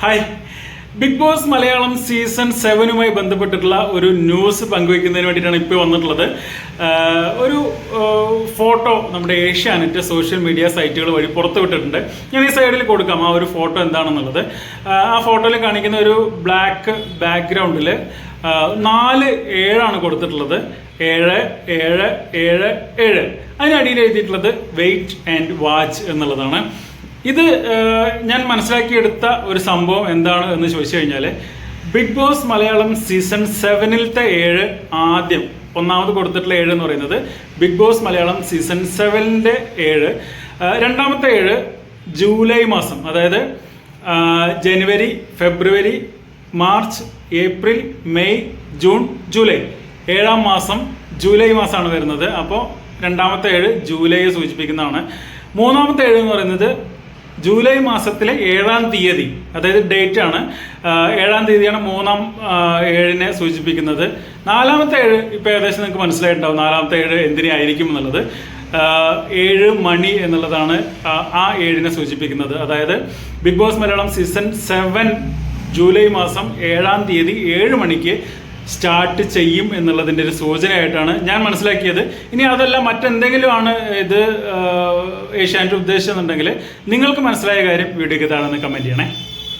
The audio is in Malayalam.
Hi Big Boss Malayalam season സെവനുമായി ബന്ധപ്പെട്ടിട്ടുള്ള ഒരു ന്യൂസ് പങ്കുവയ്ക്കുന്നതിന് വേണ്ടിയിട്ടാണ് ഇപ്പോൾ വന്നിട്ടുള്ളത്. ഒരു ഫോട്ടോ നമ്മുടെ ഏഷ്യാനെറ്റ് സോഷ്യൽ മീഡിയ സൈറ്റുകൾ വഴി പുറത്തു വിട്ടിട്ടുണ്ട്. ഞാൻ ഈ സൈഡിൽ കൊടുക്കാം. ആ ഒരു ഫോട്ടോ എന്താണെന്നുള്ളത്. ആ ഫോട്ടോയിൽ കാണിക്കുന്ന ഒരു ബ്ലാക്ക് ബാക്ക്ഗ്രൗണ്ടിൽ നാല് ഏഴാണ് കൊടുത്തിട്ടുള്ളത്. ഏഴ് ഏഴ് ഏഴ് ഏഴ്. അതിനടിയിൽ എഴുതിയിട്ടുള്ളത് വെയിറ്റ് ആൻഡ് വാച്ച് എന്നുള്ളതാണ്. ഇത് ഞാൻ മനസ്സിലാക്കിയെടുത്ത ഒരു സംഭവം എന്താണ് എന്ന് ചോദിച്ചു കഴിഞ്ഞാൽ ബിഗ് ബോസ് മലയാളം സീസൺ സെവനിലത്തെ ഏഴ് ആദ്യം ഒന്നാമത് കൊടുത്തിട്ടുള്ള ഏഴ് എന്ന് പറയുന്നത് ബിഗ് ബോസ് മലയാളം സീസൺ സെവനിന്റെ ഏഴ്. രണ്ടാമത്തെ ഏഴ് ജൂലൈ മാസം അതായത് ജനുവരി ഫെബ്രുവരി March April May June July. ഏഴാം മാസം ജൂലൈ മാസമാണ് വരുന്നത്. അപ്പോൾ രണ്ടാമത്തെ ഏഴ് ജൂലൈയെ സൂചിപ്പിക്കുന്നതാണ്. മൂന്നാമത്തെ ഏഴ് എന്ന് പറയുന്നത് ജൂലൈ മാസത്തിലെ ഏഴാം തീയതി അതായത് ഡേറ്റ് ആണ് ഏഴാം തീയതിയാണ് മൂന്നാം ഏഴിനെ സൂചിപ്പിക്കുന്നത്. നാലാമത്തെ ഏഴ് ഇപ്പോൾ ഏകദേശം നിങ്ങൾക്ക് മനസ്സിലായിട്ടുണ്ടാവും നാലാമത്തെ ഏഴ് എന്തിനായിരിക്കും എന്നുള്ളത്. ഏഴ് മണി എന്നുള്ളതാണ് ആ ഏഴിനെ സൂചിപ്പിക്കുന്നത്. അതായത് Big Boss Malayalam season seven July മാസം ഏഴാം തീയതി ഏഴ് മണിക്ക് സ്റ്റാർട്ട് ചെയ്യും എന്നുള്ളതിന്റെ ഒരു സൂചനയായിട്ടാണ് ഞാൻ മനസ്സിലാക്കിയത്. ഇനി അതല്ല മറ്റെന്തെങ്കിലും ആണ് ഇത് ഏഷ്യാനെറ്റ് ഉദ്ദേശിച്ചെന്നുണ്ടെങ്കിൽ നിങ്ങൾക്ക് മനസ്സിലായ കാര്യം വീഡിയോക്ക് താഴെ കമന്റ് ചെയ്യണേ.